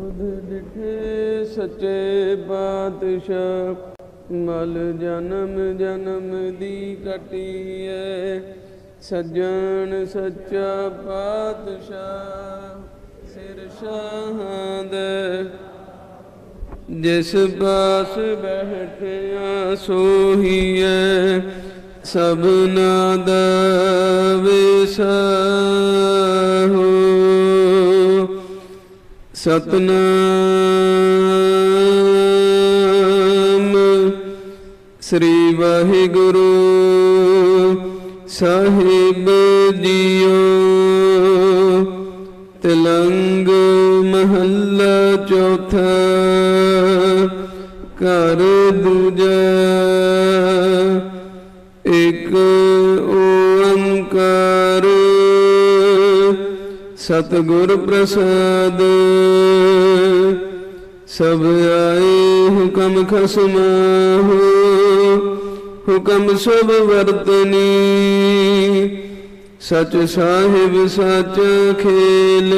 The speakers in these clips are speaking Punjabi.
ਤੁਧ ਡਿਠੇ ਸੱਚੇ ਪਾਤਸ਼ਾਹ ਮਲ ਜਨਮ ਜਨਮ ਦੀ ਕਟੀਐ ਸੱਜਣ ਸੱਚਾ ਪਾਤਸ਼ਾਹ ਸਿਰ ਸ਼ਾਹਾਂ ਦੇ। ਜਿਸ ਪਾਸ ਬੈਠਿਆ ਸੋਹੀਐ ਸਭਨਾ ਦਾ ਵਿਸਾਹੋ ਸਤਨਾਮ ਸ੍ਰੀ ਵਾਹਿਗੁਰੂ ਸਾਹਿਬ ਜੀਓ। ਤਿਲੰਗ ਮਹੱਲਾ ਚੌਥਾ ਕਰ ਦੂਜਾ। ਸਤਿਗੁਰ ਪ੍ਰਸਾਦ। ਸਭ ਆਏ, ਹੁਕਮ ਖਸਮਾਹੋ, ਹੁਕਮ ਸਭ ਵਰਤਨੀ। ਸਚ ਸਾਹਿਬ, ਸਚ ਖੇਲ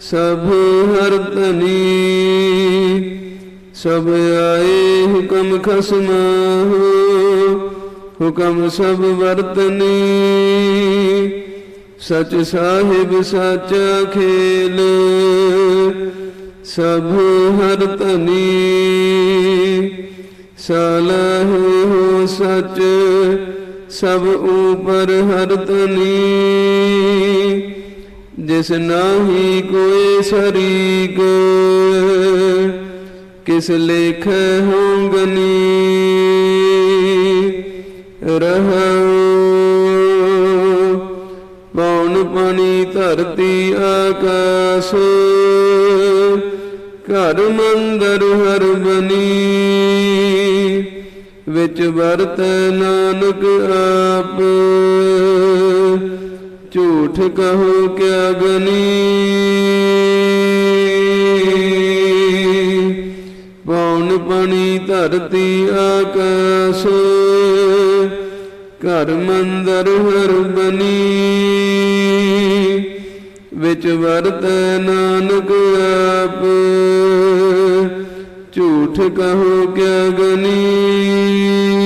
ਸਭ ਹਰਤਨੀ ਸਭ ਆਏ, ਹੁਕਮ ਖਸਮਾਹੋ, ਹੁਕਮ ਸਭ ਵਰਤਨੀ। ਸਚ ਸਾਹਿਬ ਸਚ ਖੇਲ, ਸਭ ਹਰ ਤਨੀ ਸਲਹ ਹੋ ਸਚ, ਸਭ ਉਪਰ ਹਰ ਤਨੀ ਜਿਸ ਨਾਹੀ ਕੋਈ ਸ਼ਰੀਕ ਕਿਸ ਲੇਖ ਹੋਗਨੀ। ਰਹੋ ਆਕਾਸ਼, ਘਰ ਮੰਦਰ ਹਰ ਬਨੀ, ਵਿੱਚ ਵਰਤ ਨਾਨਕ ਆਪ। ਝੂਠ ਕਹੋ ਕਿਆ ਗਨੀ ਪੌਣ ਪਾਣੀ ਧਰਤੀ ਆਕਾਸ਼, ਘਰ ਮੰਦਰ ਹਰ ਬਨੀ। ਵਿੱਚ ਵਰਤੈ ਨਾਨਕ ਆਪ। ਝੂਠ ਕਹੋ ਕਿਆ ਗਨੀ।